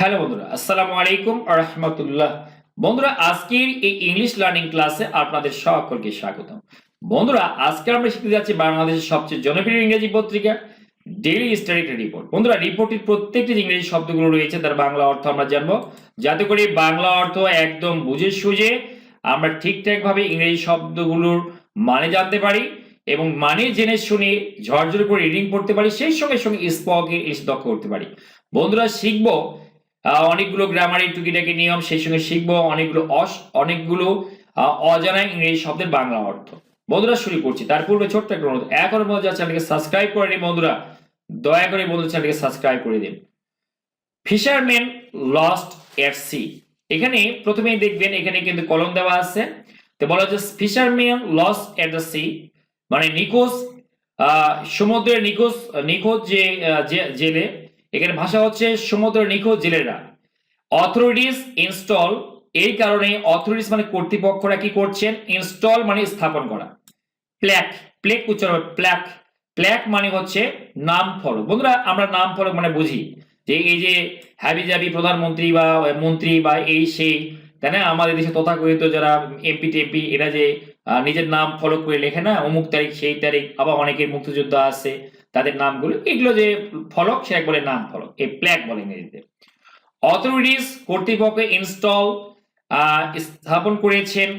Hello বন্ধুরা, আসসালামু আলাইকুম রহমতুল্লাহ। বন্ধুরা, আজকের এই ইংলিশ লার্নিং ক্লাসে আপনাদের সকলকে স্বাগত বন্ধুরা, আজকে আমরা শিখতে যাচ্ছি বাংলাদেশের সবচেয়ে জনপ্রিয় ইংরেজি পত্রিকা ডেইলি স্টাডি রিপোর্ট বন্ধুরা রিপোর্টের প্রত্যেকটি ইংরেজি শব্দগুলো রয়েছে, তার বাংলা অর্থ আমরা জানব। যাতে করে বাংলা অর্থ একদম বুঝে সুঝে আমরা ঠিকঠাক ভাবে ইংরেজি শব্দগুলোর মানে জানতে পারি এবং মানে জেনে শুনে ঝরঝর করে রিডিং পড়তে পারি, সেই সঙ্গে সঙ্গে স্পকে দক্ষ করতে পারি। বন্ধুরা, শিখব অনেকগুলো গ্রামারের টুকিটাকি নিয়ম, সেই সঙ্গে শিখব অনেকগুলো অস, অনেকগুলো অজানা ইংরেজি শব্দের বাংলা অর্থ। বন্ধুরা, শুরু করছি। তার পূর্বে ছোট্ট একটা অনুরোধ। এখনও মধ্যে চ্যানেলকে সাবস্ক্রাইব করে নিন বন্ধুরা, দয়া করে বন্ধু চ্যানেলকে সাবস্ক্রাইব করে দিন। ফিশারম্যান লস্ট এট সি এখানে প্রথমেই দেখবেন, এখানে কিন্তু কলম দেওয়া আছে। তো বলা হচ্ছে fisherman lost at the sea মানে নিখোঁজ সমুদ্রের নিখোঁজ নিখোঁজ যে- জেলে এখানে ভাষা হচ্ছে সমুদ্র নিখোঁজ জেলেরা। অথরিটিস ইনস্টল এই কারণে অথরিটিস মানে কর্তৃপক্ষরা কি করছেন? ইনস্টল মানে স্থাপন করা। প্ল্যাক প্লেক উচ্চারণ প্ল্যাক প্ল্যাক মানে হচ্ছে নাম ফলক। বন্ধুরা, আমরা নাম ফলক মানে বুঝি। যে এই যে হ্যাবি জাবি প্রধানমন্ত্রী বা মন্ত্রী বা এই সেই, তাই না? আমাদের দেশে তথাকথিত যারা এমপি টেমপি এরা যে নিজের নাম ফলক করে লেখে না? অমুক তারিখ, সেই তারিখ, আবার অনেকের মুক্তিযোদ্ধা আছে। তাদের নামগুলো, এগুলো যে ফলক সেটা বলে নাম ফলক, এই প্ল্যাক বলে ইংরেজিতে। অথরিটিস কর্তৃপক্ষ ইনস্টল স্থাপন করেছেন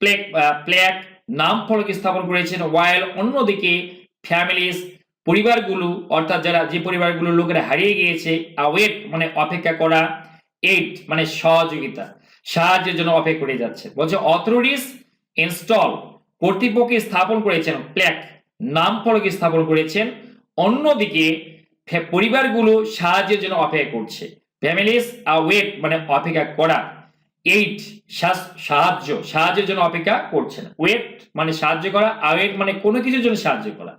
প্লেক প্ল্যাক নাম ফলক স্থাপন করেছেন ওয়াইল অন্যদিকে ফ্যামিলিস পরিবারগুলো, অর্থাৎ যারা, যে পরিবারগুলো লোকেরা হারিয়ে গিয়েছে ওয়েট মানে অপেক্ষা করা এইট মানে সহযোগিতা, সাহায্যের জন্য অপেক্ষা করে যাচ্ছে। বলছে অথরিটিস ইনস্টল কর্তৃপক্ষ স্থাপন করেছেন প্ল্যাক নাম ফলক স্থাপন করেছেন। অন্যদিকে পরিবারগুলো সাহায্যের জন্য অপেক্ষা করছে। ফ্যামিলিস ওয়েট মানে অপেক্ষা করা। এইট সাহায্য, সাহায্যের জন্য অপেক্ষা করছে না ওয়েট মানে সাহায্য করা, আওয়েট মানে কোনো কিছুর জন্য সাহায্য করা।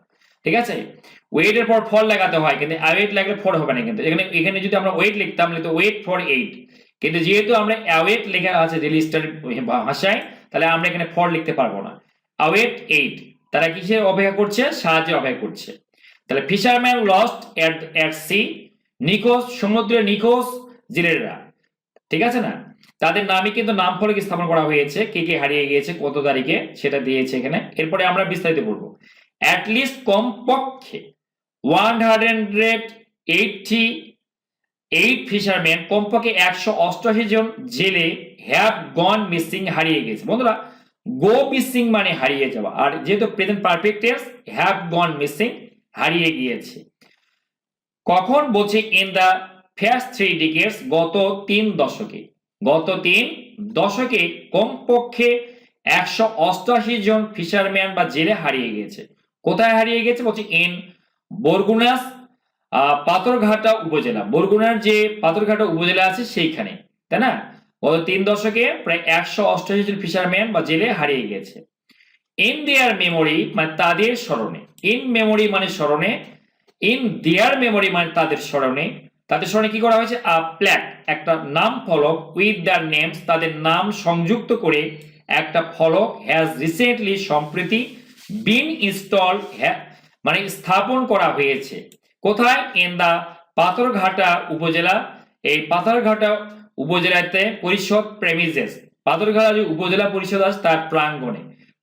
ঠিক আছে? ওয়েটের পর ফল লাগাতে হয়, কিন্তু আওয়েট লাগলে ফর হবে না কিন্তু। এখানে এখানে যদি আমরা ওয়েট লিখতাম তো ওয়েট ফর এইট। কিন্তু যেহেতু আমরা অ্যাওয়েট লেখা আছে ডেলি স্টাডি ভাষায়, তাহলে আমরা এখানে ফর লিখতে পারব না। Await aid. তারা কিসের অপেক্ষা করছে? সাহায্যের অপেক্ষা করছে। তাহলে fisherman lost at at sea নিখোঁজ সমুদ্রের নিখোঁজ জেলেরা ঠিক আছে না? তাদের নামই কিন্তু নাম ফলক স্থাপন করা হয়েছে। কে কে হারিয়ে গিয়েছে, কত তারিখে, সেটা দিয়েছে এখানে। এরপরে আমরা বিস্তারিত পড়ব অ্যাটলিস্ট কমপক্ষে one hundred eighty eight fisherman কমপক্ষে একশো অষ্টআশি জন জেলে হ্যাভ গন মিসিং হারিয়ে গেছে বন্ধুরা গো মিসিং মানে হারিয়ে যাওয়া। আর যেহেতু present perfect tense have gone missing হারিয়ে গিয়েছে। কখন বলছে in the first three decades গত তিন দশকে? গত তিন দশকে কমপক্ষে একশো অষ্টআশি জন ফিশারম্যান বা জেলে হারিয়ে গেছে কোথায় হারিয়ে গেছে বলছে ইন বরগুনাস পাথরঘাটা উপজেলা। বরগুনার যে পাথরঘাটা উপজেলা আছে সেইখানে, তাই না? গত তিন দশকে প্রায় একশো অষ্টআশি জন ফিশারম্যান বা জেলে হারিয়ে গেছে। ইন দেয়ার মেমোরি মানে তাদের স্মরণে। ইন মেমোরি মানে স্মরণে। ইন দেয়ার মেমোরি মানে তাদের স্মরণে। তাদের স্মরণে কি করা হয়েছে? আ প্ল্যাক একটা নাম ফলক উইথ দ্যার নেমস তাদের নাম সংযুক্ত করে একটা ফলক হ্যাজ রিসেন্টলি সম্প্রতি বিন ইনস্টল মানে স্থাপন করা হয়েছে। কোথায়? ইন দা পাথরঘাটা উপজেলা। এই পাথরঘাটা উপজেলাতে পরিষদ প্রেমিজেস পাথরঘাটা যে উপজেলা পরিষদ আছে তার প্রাঙ্গণে।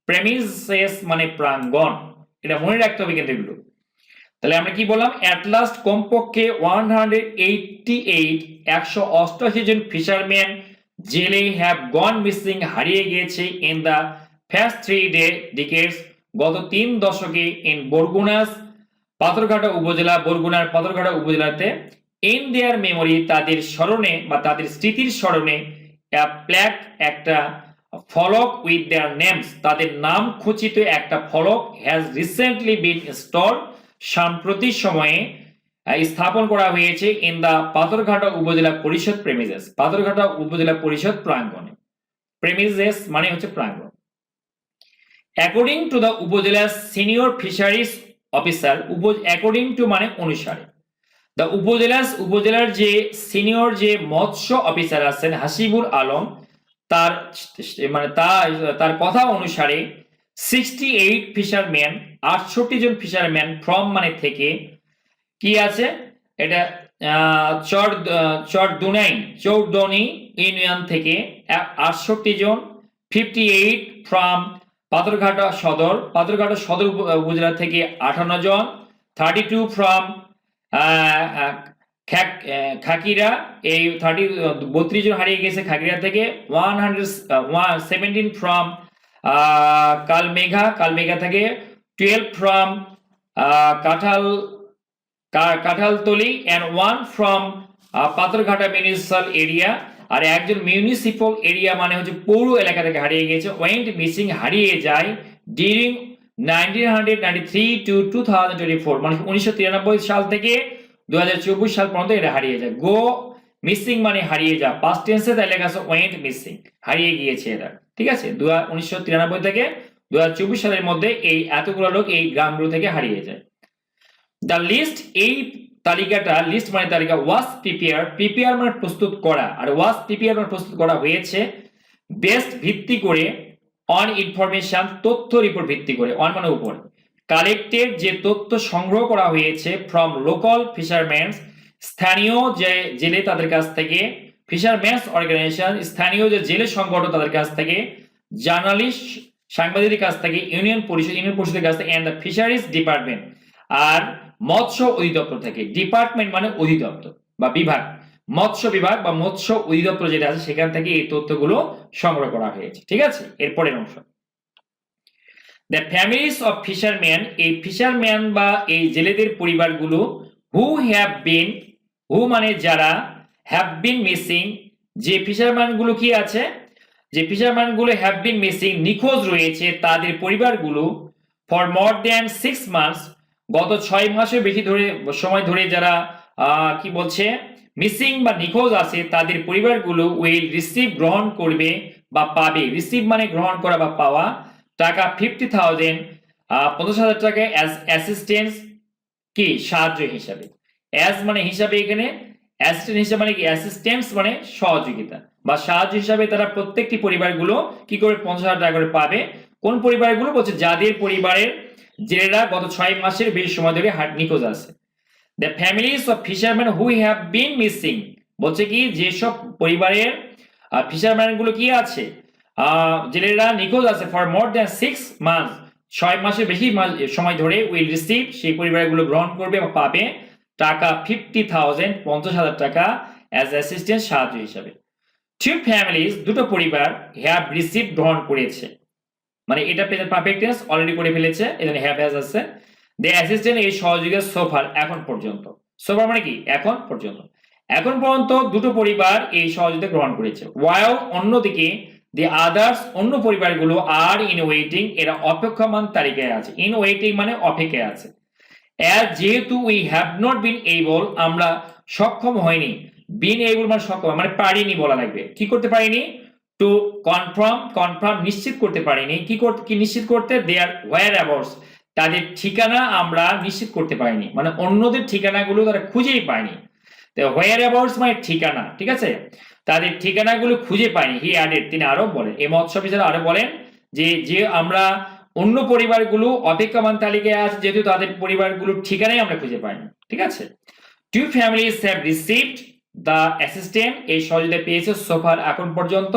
প্রেমিসেস মানে প্রাঙ্গণ। এটা মনে রাখতে হবে কিন্তু এগুলো। তাহলে আমরা কি বললাম? অ্যাট লাস্ট কমপক্ষে ওয়ান হান্ড্রেড এইটটি এইট একশো অষ্টআশি জন ফিশারম্যান জেলে হ্যাভ গন মিসিং হারিয়ে গিয়েছে in the first three day decades গত তিন দশকে ইন বরগুনাস পাথরঘাটা উপজেলা বরগুনার পাথরঘাটা উপজেলাতে ইন দেয়ার মেমোরি তাদের স্মরণে বা তাদের স্মৃতির স্মরণে প্ল্যাক একটা ফলক উইথ দেয়ার নেমস তাদের নাম খচিত একটা ফলক হ্যাজ রিসেন্টলি বিন ইনস্টল সাম্প্রতিক সময়ে স্থাপন করা হয়েছে ইন দা পাথরঘাটা উপজেলা পরিষদ প্রেমিজেস পাথরঘাটা উপজেলা পরিষদ প্রাঙ্গণে। প্রেমিজেস মানে হচ্ছে প্রাঙ্গণ। According to the upazila senior fisheries officer according to মানে অনুসারে। দ্য উপজেলাস উপজেলার যে সিনিয়র যে মৎস্য অফিসার আছেন হাসিবুল আলম, তার মানে তার কথা অনুসারে সিক্সটি এইট ফিশারম্যান আটষট্টি জন ফিশারম্যান ফ্রম মানে থেকে কি আছে? এটা চর চর দুনাই, চৌডনি ইউনিয়ন থেকে আটষট্টি জন fifty eight from Patharghata Sadar Patharghata Sadar উপ- উপজেলা থেকে আঠান্ন জন থার্টি টু ফ্রম খাকিরা এই থার্টি বত্রিশ জন হারিয়ে গেছে খাকিরা থেকে। One hundred one seventeen from Kalmegha Kalmegha থেকে। টুয়েলভ ফ্রম কাঁঠাল Kanthaltali and one from Patharghata municipal area আর একজন মিউনিসিপাল এরিয়া মানে হচ্ছে পৌর এলাকা থেকে হারিয়ে গেছে ওয়েন্ট মিসিং হারিয়ে যায় during nineteen hundred ninety three to two thousand twenty four মানে উনিশশো তিরানব্বই সাল থেকে দু হাজার চব্বিশ সাল পর্যন্ত এটা হারিয়ে যায়। গো মিসিং মানে হারিয়ে পাস্ট লেখা আছে ওয়েন্ট হারিয়ে গিয়েছে এরা ঠিক আছে? দু উনিশশো তিরানব্বই থেকে দু হাজার চব্বিশ সালের মধ্যে এই এতগুলো লোক এই গ্রামগুলো থেকে হারিয়ে যায়। দ্য লিস্ট এই তালিকাটা লিস্ট মানে তালিকা মানে প্রস্তুত করা। আর মানে প্রস্তুত করা হয়েছে। বেস্ট ভিত্তি করে অন ইনফরমেশন তথ্য রিপোর্ট ভিত্তি করে অন মানে উপর। কালেক্টেড যে তথ্য সংগ্রহ করা হয়েছে ফ্রম লোকাল ফিশারম্যান স্থানীয় যে জেলে তাদের কাছ থেকে ফিশারম্যানস অর্গানাইজেশন স্থানীয় যে জেলে সংগঠন তাদের কাছ থেকে জার্নালিস্ট সাংবাদিকদের কাছ থেকে ইউনিয়ন পরিষদ ইউনিয়ন পরিষদের কাছ থেকে অ্যান্ড দ্য ফিশারিজ ডিপার্টমেন্ট আর মৎস্য অধিদপ্তর থেকে। ডিপার্টমেন্ট মানে অধিদপ্তর বা বিভাগ। মৎস্য বিভাগ বা মৎস্য অধিদপ্তর যেটা আছে, সেখান থেকে এই তথ্যগুলো সংগ্রহ করা হয়েছে, ঠিক আছে? এরপরের অংশ। দ্য ফ্যামিলিস অফ ফিশারম্যান এই ফিশারম্যান বা এই জেলেদের পরিবারগুলো হু হ্যাভ বিন হু মানে যারা হ্যাভ বিন মিসিং যে ফিশারম্যানগুলো কি আছে? যে ফিশারম্যানগুলো হ্যাভ বিন মিসিং নিখোঁজ রয়েছে, তাদের পরিবারগুলো for more than six months গত ছয় মাসের বেশি ধরে, সময় ধরে যারা কি বলছে? মিসিং বা নিখোঁজ আছে, তাদের পরিবারগুলো উইল রিসিভ গ্রহণ করবে বা পাবে। রিসিভ মানে গ্রহণ করা বা পাওয়া। টাকা ফিফটি থাউজেন্ড পঞ্চাশ হাজার টাকা অ্যাসিস্ট্যান্স কি? সাহায্য হিসাবে। অ্যাজ মানে হিসাবে এখানে অ্যাসিস্ট্যান্ট হিসাবে মানে কি? অ্যাসিস্ট্যান্স মানে সহযোগিতা। বা সাহায্য হিসাবে তারা প্রত্যেকটি পরিবারগুলো কি করে পঞ্চাশ হাজার টাকা করে পাবে? কোন পরিবারগুলো? বলছে, যাদের পরিবারের জেলেরা গত ছয় মাসের বেশি সময় ধরে নিখোঁজ আছে। The families of fisherman who have been missing বলছে কি, যেসব পরিবারের ফিশারম্যানগুলো কি আছে? জেলেরা নিখোঁজ আছে for more than six month ছয় মাসের বেশি সময় ধরে উইল রিসিভ সেই পরিবারগুলো গ্রহণ করবে বা পাবে টাকা ফিফটি থাউজেন্ড পঞ্চাশ হাজার টাকা অ্যাজ অ্যাসিস্ট্যান্ট সাহায্য হিসাবে। টু ফ্যামিলিজ দুটো পরিবার হ্যাভ রিসিভ গ্রহণ করেছে। মানে এটা প্রেজেন্ট পারফেক্ট টেন্স অলরেডি করে ফেলেছে এখানে হ্যাভ হ্যাজ আছে। দে অ্যাসিস্ট্যান্ট এই সহযোগিতা সোফার এখন পর্যন্ত। সোফার মানে কি? এখন পর্যন্ত। এখন পর্যন্ত দুটো পরিবার এই সহযোগিতা গ্রহণ করেছে। ওয়াইল অন্যদিকে দি আদার্স অন্য পরিবারগুলো আর ইন ওয়েটিং এরা অপেক্ষমান তালিকায় আছে। ইন ওয়েটিং মানে অপেক্ষায় আছে। অ্যাজ যেহেতু we have not been able আমরা সক্ষম হয়নি। বিন এবল মানে সক্ষম মানে পারিনি বলা লাগবে। কি করতে পারিনি? টু কনফার্ম কনফার্ম নিশ্চিত করতে পারিনি। কি করতে কি নিশ্চিত করতে? দেয়ার ওয়ার অ্যাবাউটস তাদের ঠিকানা আমরা নিশ্চিত করতে পারিনি। মানে অন্যদের ঠিকানাগুলো তারা খুঁজেই পায়নি। হোয়ার অ্যাবাউটস মানে ঠিকানা, ঠিক আছে? তাদের ঠিকানাগুলো খুঁজে পায়নি। হি অ্যাডেড তিনি আরও বলেন। এই মৎস্য বিচার আরও বলেন যে যে আমরা অন্য পরিবারগুলো অপেক্ষমান তালিকায় আছে, যেহেতু তাদের পরিবারগুলোর ঠিকানাই আমরা খুঁজে পাইনি, ঠিক আছে? Two families have received the assistant এই সহযোগিতা পেয়েছে সোফার এখন পর্যন্ত।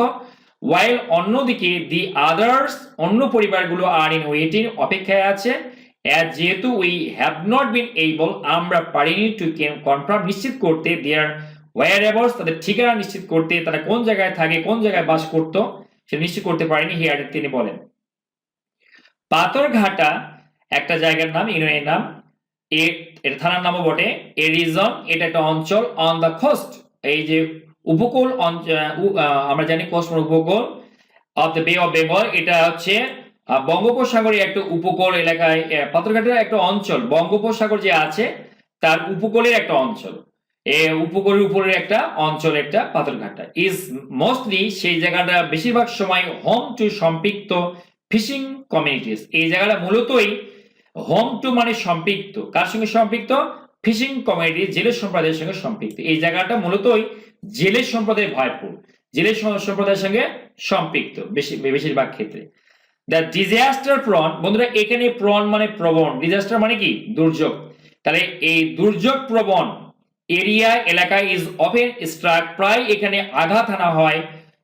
ওয়াইল অন্যদিকে দি আদার্স অন্য পরিবারগুলো আর ইন ওয়েটিং অপেক্ষায় আছে। যেহেতু we have not been able আমরা পারিনি টু কনফার্ম নিশ্চিত করতে দেয়ার ওয়ার অ্যাবাউটস তাদের ঠিকানা নিশ্চিত করতে, তারা কোন জায়গায় থাকে, কোন জায়গায় বাস করত, সেটা নিশ্চিত করতে পারেনি হিয়ার তিনি বলেন। পাথরঘাটা, একটা জায়গার নাম, ইউনিয়নের নাম এর থানার নামও বটে। এ রিজন এটা একটা অঞ্চল অন দ্য কোস্ট এই যে উপকূল আমরা জানি কোস্ট উপকূল of the bay of Bengal এটা হচ্ছে বঙ্গোপসাগরের একটা উপকূল এলাকায় পাথরঘাটের একটা অঞ্চল। বঙ্গোপসাগর যে আছে, তার উপকূলের একটা অঞ্চল। উপকূলের উপরের একটা অঞ্চল, একটা পাথরঘাটা। ইজ মোস্টলি সেই জায়গাটা বেশিরভাগ সময় হোম টু সম্পৃক্ত ফিশিং কমিউনিটিস এই জায়গাটা মূলতই হোম টু মানে সম্পৃক্ত। কার সঙ্গে সম্পৃক্ত? ফিশিং কমিউনিটি জেলে সম্প্রদায়ের সঙ্গে সম্পৃক্ত। এই জায়গাটা মূলতই জেলে সম্প্রদায় ভরপুর। জেলে সম্প্রদায়ের সঙ্গে সম্পৃক্ত, বেশি বেশিরভাগ ক্ষেত্রে। দ্য ডিজাস্টার প্রন বন্ধুরা, এখানে প্রন মানে প্রবণ। ডিজাস্টার মানে কি? দুর্যোগ। তাহলে এই দুর্যোগ প্রবণ এরিয়া এলাকা ইজ অফেন স্ট্রাক প্রায় এখানে আঘাত আনা হয়,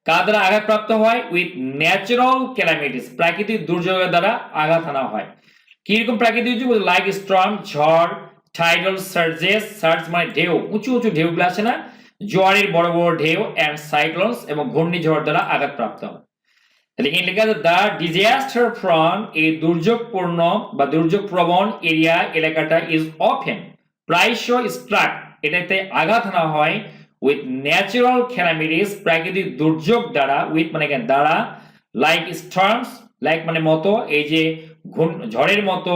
কার দ্বারা আঘাতপ্রাপ্ত হয়? উইথ ন্যাচারাল ক্যালামিটিস প্রাকৃতিক দুর্যোগের দ্বারা আঘাত আনা হয়। কীরকম প্রাকৃতিক দুর্যোগ? লাইক স্ট্রম ঝড় টাইডাল সার্জেস সার্জ মানে ঢেউ, উঁচু উঁচু ঢেউগুলো আছে না। জোয়ারের বড় বড় ঢেউ অ্যান্ড সাইক্লোনস এবং ঘূর্ণিঝড় দ্বারা আঘাতপ্রাপ্ত। তাহলে এখানে লেখা আছে দ্য ডিজাস্টার ফ্রন এই দুর্যোগপূর্ণ বা দুর্যোগ প্রবণ এরিয়া এলাকাটা ইজ অফেন প্রায়শ স্ট্রাক এটাতে আঘাত আনা হয় উইথ ন্যাচারাল ক্যালামিটিস প্রাকৃতিক দুর্যোগ দ্বারা উইথ মানে দ্বারা লাইক স্টর্মস লাইক মানে মতো, এই যে ঝড়ের মতো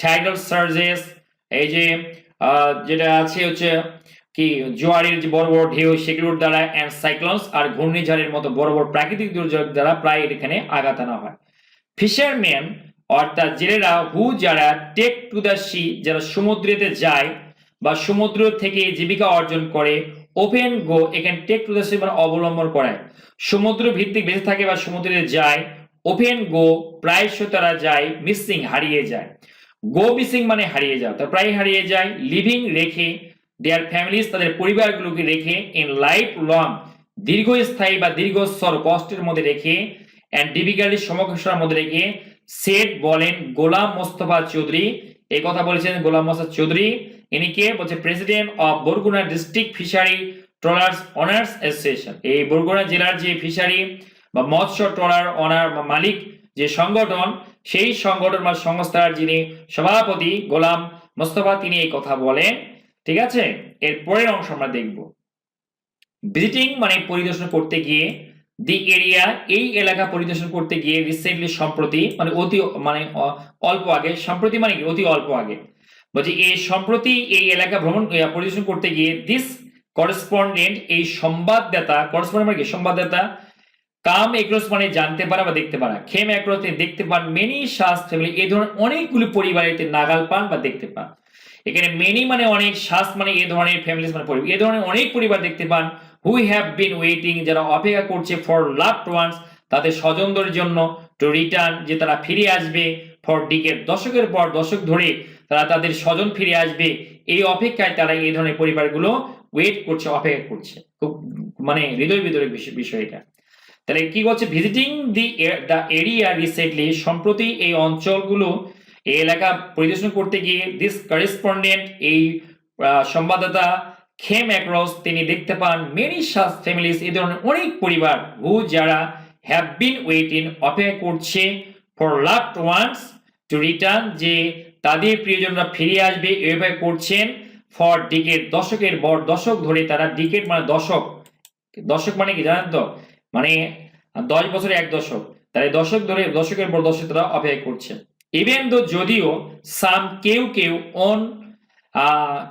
টাইডাল সার্জেস এই যে যেটা আছে হচ্ছে কি, জোয়ারের যে বড় বড় ঢেউ, সেগুলোর দ্বারা অ্যান্ড সাইক্লোনস আর ঘূর্ণিঝড়ের মতো বড় বড় প্রাকৃতিক দুর্যোগ দ্বারা প্রায় এখানে আঘাত আনা হয়। ফিশারম্যান অর্থাৎ জেলেরা হু যারা টেক টু দ্য সি যারা সমুদ্রেতে যায় বা সমুদ্র থেকে জীবিকা অর্জন করে ওপেন গো এখানে টেক টু দ্য সি মানে অবলম্বন করায়। সমুদ্র ভিত্তিক বেঁচে থাকে বা সমুদ্রে যায় ওপেন গো প্রায়শ তারা যায় মিসিং হারিয়ে যায়। গো মিসিং মানে হারিয়ে যাওয়া তারা প্রায় হারিয়ে যায় লিভিং রেখে দেয়ার ফ্যামিলিজ তাদের পরিবারগুলোকে রেখে ইন লাইফ লং দীর্ঘস্থায়ী বা দীর্ঘস্তর কষ্টের মধ্যে রেখে অ্যান্ড ডিফিকাল্টি সমস্যার মধ্যে রেখে সেট বলেন গোলাম মোস্তফা চৌধুরী। এই কথা বলেছেন গোলাম মোস্তফা চৌধুরী। ইনি কে? বলছে president of Barguna district fishery trawlers owners association এই বরগুনা জেলার যে ফিশারি বা মৎস্য ট্রলার অনার বা মালিক যে সংগঠন, সেই সংগঠন বা সংস্থার যিনি সভাপতি গোলাম মোস্তফা, তিনি এই কথা বলেন। ঠিক আছে? এর পরের অংশ আমরা দেখব। ভিজিটিং মানে পরিদর্শন করতে গিয়ে দি এরিয়া এই এলাকা পরিদর্শন করতে গিয়ে রিসেন্টলি সম্প্রতি মানে অতি মানে অল্প আগে, সম্প্রতি মানে কি? অতি অল্প আগে। বলছি এই সম্প্রতি এই এলাকা ভ্রমণ পরিদর্শন করতে গিয়ে দিস করেসপন্ডেন্ট এই সংবাদদাতা করেসপন্ডেন্ট মানে কি? সংবাদদাতা, কাম এক্রস মানে জানতে পারা বা দেখতে পারা। খেম এক্রসে দেখতে পান মেনি শাস ফ্যামিলি এই ধরনের অনেকগুলি পরিবারেতে নাগাল পান বা দেখতে পান। এখানে মেনি মানে অনেক শাস মানে এ ধরনের ফ্যামিলিস মানে পরিবার। এই ধরনের অনেক পরিবার দেখতে পান হুই হ্যাভ বিন ওয়েটিং যারা অপেক্ষা করছে ফর লাভড ওয়ান্স তাদের স্বজনদের জন্য টু রিটার্ন যে তারা ফিরে আসবে ফর ডিকের দশকের পর দশক ধরে তারা তাদের স্বজন ফিরে আসবে। এই অপেক্ষায় তারা এই ধরনের পরিবারগুলো ওয়েট করছে, অপেক্ষা করছে। খুব মানে হৃদয় বিদরক বিষয় এটা। তাহলে কি বলছে? Visiting the the area recently সম্প্রতি এই অঞ্চলগুলো এই এলাকা পরিদর্শন করতে গিয়ে দিস করেসপন্ডেন্ট এই সংবাদদাতা খেম অ্যাক্রস তিনি দেখতে পান মেনি সাস ফ্যামিলিস এই ধরনের অনেক পরিবার হু যারা হ্যাভ বিন ওয়েটিং অপেক্ষা করছে for loved ones to return যে তাদের প্রিয়জনরা ফিরে আসবে এভাবে করছেন ফর ডিকেট দশকের পর দশক ধরে তারা ডিকেট মানে দশক। দশক মানে কি জানেন তো? মানে দশ বছরে এক দশক। তাই দশক ধরে দশকের পর দশক তারা অপেক্ষা করছে। ইভেন দো যদিও সাম কেউ কেউ অন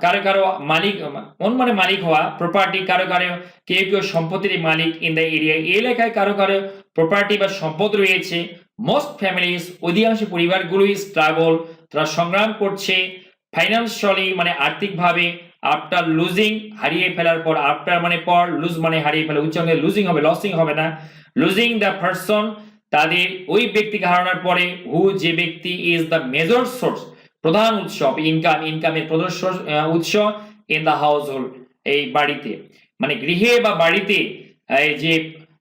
কারও কারও মালিক অন মানে মালিক হওয়া প্রপার্টি কারও কারও, কেউ কেউ সম্পত্তির মালিক ইন দ্য এরিয়া এলাকায় কারও কারও প্রপার্টি বা সম্পদ রয়েছে। মোস্ট ফ্যামিলিজ অধিকাংশ পরিবারগুলোই স্ট্রাগল তারা সংগ্রাম করছে ফাইন্যান্সিয়ালি মানে আর্থিকভাবে আফটার লুজিং হারিয়ে ফেলার পর আফটার মানে পর লুজ মানে হারিয়ে ফেলা উচ্চাঙ্গে লুজিং হবে লসিং হবে না। লুজিং দ্য পারসন তাদের ওই ব্যক্তিকে হারানোর পরে হু যে ব্যক্তি ইজ দ্য মেজর সোর্স প্রধান উৎস ইনকাম ইনকামের প্রধান উৎস ইন দ্য হাউস হোল্ড এই বাড়িতে। মানে গৃহে বা বাড়িতে, এই যে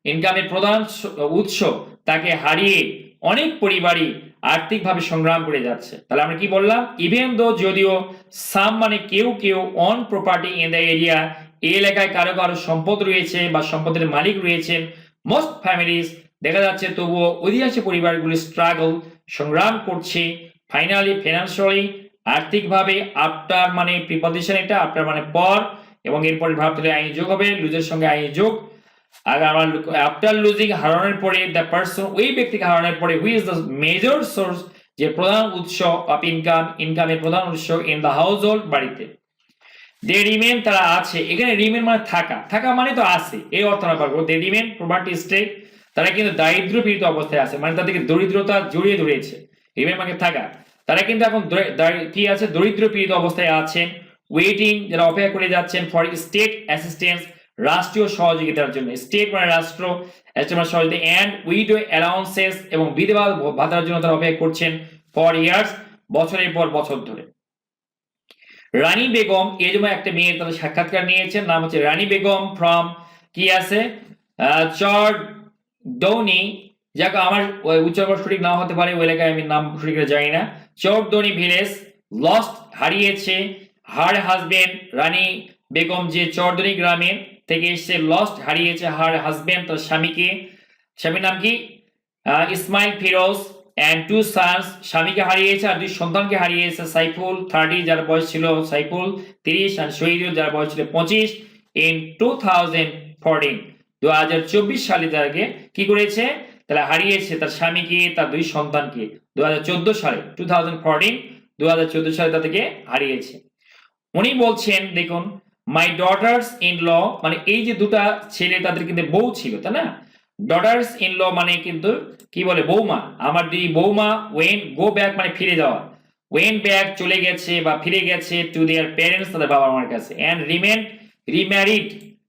ইনকামের প্রধান উৎস, তাকে হারিয়ে অনেক পরিবারই আর্থিকভাবে সংগ্রাম করে যাচ্ছে। তাহলে আমরা কি বললাম? ইভেন দো যদিও সাম মানে কেউ কেউ on property in the area এই এলাকায় কারও কারও সম্পদ রয়েছে বা সম্পদের মালিক রয়েছেন মোস্ট ফ্যামিলিজ দেখা যাচ্ছে তবুও অধিকাংশ পরিবারগুলি স্ট্রাগল সংগ্রাম করছে ফাইনালি ফিনান্সিয়ালি আর্থিকভাবে আফটার মানে প্রিপজিশন এটা আফটার মানে পর, এবং এরপরে ভাব তাহলে আইনি যোগ হবে লুজের সঙ্গে আইনি যোগ। আর আমার আফটার লুজিং হারানোর পরে দ্য পার্সন ওই ব্যক্তিকে হারানোর পরে who is the major source যে প্রধান উৎস অফ ইনকাম ইনকামের প্রধান উৎস ইন দ্য হাউস হোল্ড বাড়িতে। দে রিমেন তারা আছে। এখানে রিমেন মানে থাকা। থাকা মানে তো আছে। এই অর্থ না পারব। দে রিমেন প্রপার্টি স্টেট তারা কিন্তু দারিদ্র পীড়িত অবস্থায় আছে মানে তাদেরকে দরিদ্রতা জড়িয়ে ধরেছে। রিমেন মানে থাকা। তারা কিন্তু এখন কি আছে? দরিদ্র পীড়িত অবস্থায় আছেন। ওয়েটিং যারা অপেক্ষা করে যাচ্ছেন ফর স্টেট অ্যাসিস্ট্যান্স রাষ্ট্রীয় সহযোগিতার জন্য। স্টেট মানে রাষ্ট্র মানে সহযোগিতা। অ্যান্ড উইডো অ্যালাউন্সেস এবং বিধবা ভাতার জন্য তারা অপেক্ষা করছেন ফর ইয়ার্স বছরের পর বছর ধরে। রানী বেগম জন্য একটা মেয়ের তাদের সাক্ষাৎকার নিয়েছেন, নাম হচ্ছে রানী বেগম ফ্রম কি আছে? চর দৌনি যাকে, আমার উচ্চারণ সঠিক নাও হতে পারে, ওই এলাকায় আমি নাম সঠিক জানি না। চর দৌনি ভিলেজ লস্ট হারিয়েছে। হার হাজবেন্ড রানী বেগম যে চরদনি গ্রামে থেকে এসে লস্ট হারিয়েছে হার হাজবেন্ড তার স্বামীকে। স্বামীর নাম কি? Ismail Firoz and two sons স্বামীকে হারিয়েছে আর দুই সন্তানকে হারিয়েছে সাইফুল থার্টি যার বয়স ছিল সাইফুল তিরিশ আর শহীদুল যার বয়স ছিল পঁচিশ ইন টু থাউজেন্ড ফোরটিন দু হাজার চব্বিশ সালে তাকে কি করেছে? তাহলে হারিয়েছে তার স্বামীকে, তার দুই সন্তানকে। দু হাজার চোদ্দ সালে টু থাউজেন্ড ফোরটিন দু হাজার চোদ্দ সালে তাদেরকে হারিয়েছে। উনি বলছেন, দেখুন মাই ডটার্স ইন ল মানে এই যে দুটা ছেলে তাদের কিন্তু বউ ছিল, তাই না? ডটার্স ইন ল মানে কিন্তু কি বলে? বৌমা। আমার দুই বৌমা ওয়েন গো ব্যাক মানে ফিরে যাওয়া। ওয়েন ব্যাক চলে গেছে বা ফিরে গেছে টু দেয়ার প্যারেন্টস তাদের বাবা মার কাছে। অ্যান্ড রিমেন রিম্যারিড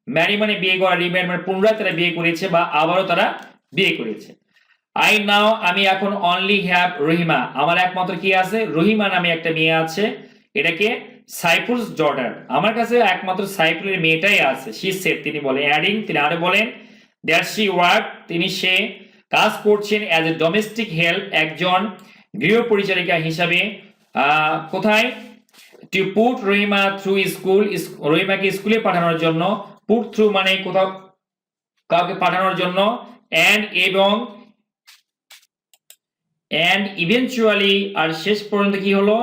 ম্যারি মানে বিয়ে করা রিম্যারিড মানে পুনরায় তারা বিয়ে করেছে বা আবারও তারা বিয়ে করেছে। আই নাও আমি এখন অনলি হ্যাভ রহিমা। আমার একমাত্র কি আছে? রহিমা নামে একটা মেয়ে আছে। এটাকে সাইফুলস জর্ডার আমার কাছে একমাত্র সাইফুলের মেয়েটাই আছে। শি সেট তিনি বলে অ্যাডিং তিনি আরও বলেন দ্যাট শি ওয়ার্ক তিনি সে কাজ করছেন অ্যাজ এ ডোমেস্টিক হেল্প একজন গৃহ পরিচারিকা হিসাবে কোথায়? To put Rahima through school রহিমাকে স্কুলে পাঠানোর জন্য পুট থ্রু মানে কোথাও কাউকে পাঠানোর জন্য অ্যান্ড এবং অ্যান্ড ইভেনচুয়ালি আর শেষ পর্যন্ত কি হলো?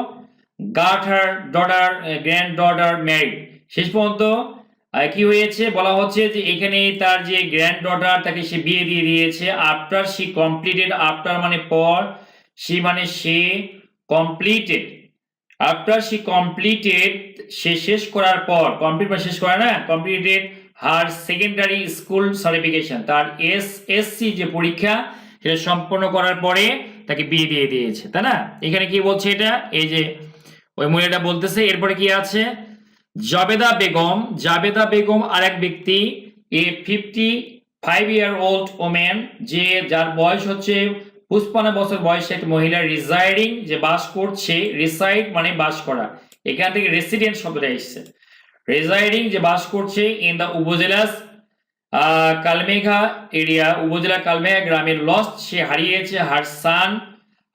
Got her daughter granddaughter married শেষ পর্যন্ত কি হয়েছে? বলা হচ্ছে যে এখানে তার যে গ্র্যান্ড ডটার তাকে সে বিয়ে দিয়ে দিয়েছে। আফটার সি কমপ্লিটেড আফটার মানে পর, সি মানে সে কমপ্লিটেড আফটার সি কমপ্লিটেড সে শেষ করার পর কমপ্লিট মানে শেষ করা না completed her secondary school certification তার এস এসসি যে পরীক্ষা, সেটা সম্পন্ন করার পরে তাকে বিয়ে দিয়ে দিয়েছে, তাই না? এখানে কি বলছে এটা? এই যে, ওই মহিলাটা বলতেছে, এরপরে কি আছে? জাবেদা বেগম জাবেদা বেগম আর এক ব্যক্তি a fifty five year old women যে যার বয়স হচ্ছে পুষ্পান্ন বছর বয়সে একটা মহিলা রিসাইডিং যে বাস করছে রিসাইড মানে বাস করা। এখান থেকে রেসিডেন্ট শব্দটা এসছে। রেসাইডিং যে বাস করছে in the upazilas uh, Kalmegha area upazila Kalmegha গ্রামের লস্ট সে হারিয়েছে হার সান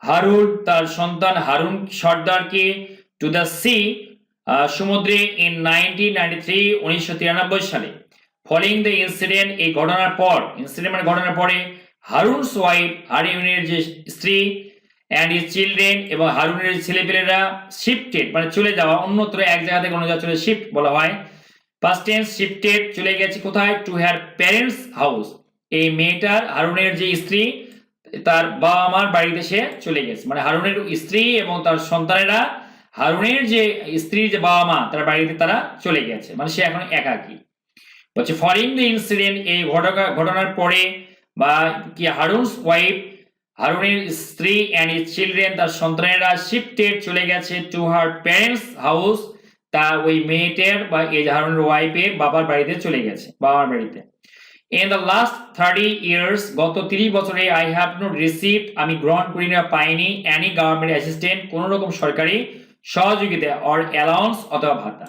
হারুন তার সন্তান হারুন সর্দারকে টু দ্য সি সমুদ্রে ইন নাইনটিন নাইনটি থ্রি উনিশশো তিরানব্বই সালে। ফলিং দ্য ইনসিডেন্ট এই ঘটনার পর ইনসিডেন্ট মানে ঘটনার পরে হারুন ওয়াইফ হারুনের যে স্ত্রী অ্যান্ড ইজ চিলড্রেন এবং হারুনের ছেলেপেলেরা শিফটেড মানে চলে যাওয়া, অন্যত্র এক জায়গা থেকে অন্য জায়গায় চলে শিফট বলা হয়। পাস্ট টেন্স শিফটেড চলে গেছে কোথায়? টু হেয়ার প্যারেন্টস হাউস এই মেয়েটার, হারুনের যে স্ত্রী, তার বাবা মার বাড়িতে সে চলে গেছে। মানে হারুনের স্ত্রী এবং তার সন্তানেরা, হারুনের যে স্ত্রীর যে বাবা মা তার বাড়িতে তারা চলে গেছে। মানে সে এখন একাকী। বলছে ফরিং দ্য ইনসিডেন্ট এই ঘটনা ঘটনার পরে বা কি হারুনস ওয়াইফ, হারুনের স্ত্রী অ্যান্ড ইজ চিলড্রেন তার সন্তানেরা শিফটেড চলে গেছে টু হার প্যারেন্টস হাউস তা ওই মেয়েটের বা এই হারুনের ওয়াইফের বাবার বাড়িতে চলে গেছে, বাবার বাড়িতে। In the last thirty years গত তিরিশ বছরে আই হ্যাভ নট রিসিভ আমি গ্রহণ করি না, পাইনি অ্যানি গভর্নমেন্ট অ্যাসিস্ট্যান্ট কোন রকম সরকারি সহযোগিতা অর অ্যালাউন্স অথবা ভাতা।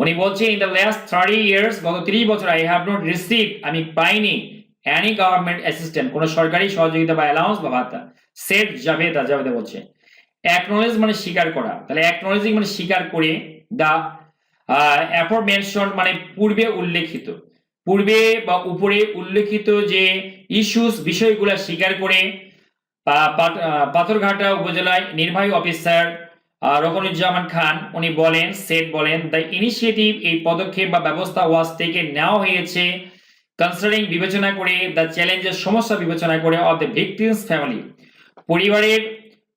উনি বলছে in the last thirty years গত তিরিশ বছর আই হ্যাভ নট রিসিভ আমি পাইনি অ্যানি গভর্নমেন্ট অ্যাসিস্ট্যান্ট কোনো সরকারি সহযোগিতা বা অ্যালাউন্স বা ভাতা, সেট জাভেদা জাভেদা বলছে। অ্যাকনোলেজ মানে স্বীকার করা। তাহলে অ্যাকনোলেজিং মানে স্বীকার করে দা অ্যাফোর মেনশন মানে পূর্বে উল্লেখিত। পূর্বে বা উপরে উল্লেখিত যে ইস্যুস বিষয়গুলো স্বীকার করে পাথরঘাটা উপজেলায় নির্বাহী অফিসার রকনুজ্জামান খান, উনি বলেন, সেট বলেন দ্য ইনিশিয়েটিভ এই পদক্ষেপ বা ব্যবস্থা ওয়াজ থেকে নেওয়া হয়েছে কনসার্নিং বিবেচনা করে দ্য চ্যালেঞ্জের সমস্যা বিবেচনা করে অফ দ্য ভিকটিমস ফ্যামিলি পরিবারের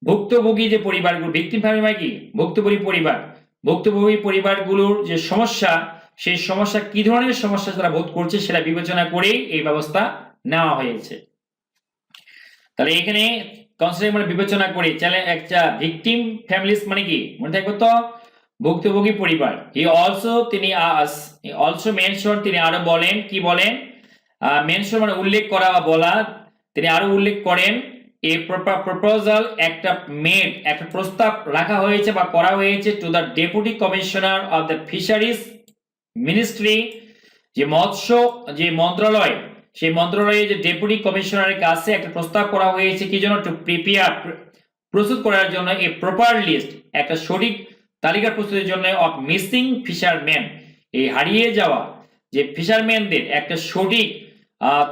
ভুক্তভোগী যে পরিবারগুলো ভিকটিম ফ্যামিলি মানে কি? ভুক্তভোগী পরিবার। ভুক্তভোগী পরিবারগুলোর যে সমস্যা, সেই সমস্যা কি ধরনের সমস্যা তারা বোধ করছে সেটা বিবেচনা করেই এই ব্যবস্থা নেওয়া হয়েছে। তাহলে এখানে কনসিডার মানে বিবেচনা করে চ্যালেঞ্জ একটা ভিকটিম ফ্যামিলিস মানে কি? মনে থাকবে তো? ভুক্তভোগী পরিবার। হি অলসো তিনি অলসো মেনশন তিনি আরও বলেন, কি বলেন? মেনশন মানে উল্লেখ করা বা বলা, তিনি আরও উল্লেখ করেন, এ প্রপোজাল একটা মেড একটা প্রস্তাব রাখা হয়েছে বা করা হয়েছে to the deputy commissioner of the fisheries ministry যে মৎস্য, যে মন্ত্রণালয়, সেই মন্ত্রণালয়ে যে ডেপুটি কমিশনারের কাছে একটা প্রস্তাব করা হয়েছে কি জন্য? টু প্রিপেয়ার প্রস্তুত করার জন্য এ প্রপার লিস্ট একটা সঠিক তালিকা প্রস্তুতির জন্য অফ মিসিং ফিশারম্যান এই হারিয়ে যাওয়া যে ফিশারম্যানদের একটা সঠিক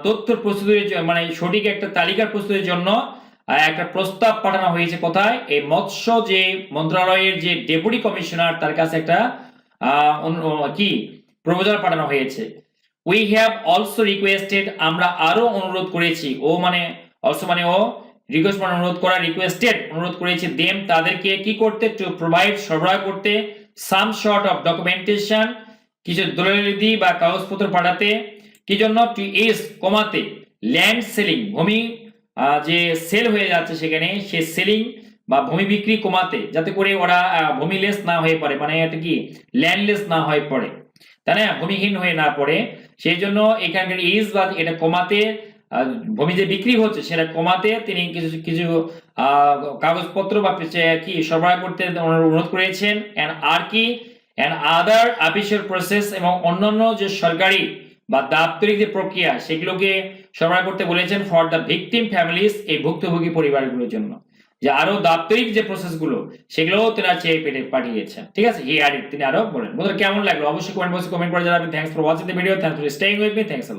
তথ্য প্রস্তুতির মানে সঠিক একটা তালিকার প্রস্তুতির জন্য একটা প্রস্তাব পাঠানো হয়েছে কোথায়? এই মৎস্য যে মন্ত্রণালয়ের যে ডেপুটি কমিশনার, তার কাছে একটা কি, প্রপোজাল পাঠানো হয়েছে। উই হ্যাভ অলসো রিকোয়েস্টেড আমরা আরও অনুরোধ করেছি, ও মানে অলসো মানে ও রিকোয়েস্ট মানে অনুরোধ করা রিকোয়েস্টেড অনুরোধ করেছি দেম তাদেরকে কি করতে? টু প্রোভাইড সরবরাহ করতে সাম শর্ট অফ ডকুমেন্টেশন কিছু দলিলাদি বা কাগজপত্র পাঠাতে কি জন্য? টু এস কমাতে। ল্যান্ড সেলিং ভূমি যে সেল হয়ে যাচ্ছে সেখানে, সে সেলিং বা ভূমি বিক্রি কমাতে, যাতে করে ওরা ভূমিলেস না হয়ে পড়ে। মানে এটা কি? ল্যান্ডলেস না হয়ে পড়ে। তাই না? ভূমিহীন হয়ে না পড়ে। সেই জন্য এখানকার ইজ বা এটা কমাতে ভূমি যে বিক্রি হচ্ছে সেটা কমাতে তিনি কিছু কিছু কাগজপত্র বা কি সরবরাহ করতে অনুরোধ করেছেন। এন্ড আর কি? এন্ড আদার অফিসিয়াল প্রসেস এবং অন্যান্য যে সরকারি বা দাপ্তরিক যে প্রক্রিয়া, সেগুলোকে সরবরাহ করতে বলেছেন ফর দ্য ভিকটিম ফ্যামিলিস এই ভুক্তভোগী পরিবারগুলোর জন্য। যে আরও দাপ্তরিক যে প্রসেসগুলো সেগুলোও তেনার চেয়ে পেটে পাঠিয়েছেন। ঠিক আছে? হি আর তিনি আরও বলেন। বন্ধুরা, কেমন লাগল? অবশ্যই কমেন্ট বক্সে কমেন্ট করে জানাবেন। Thanks for watching the video thanks for staying with me thanks a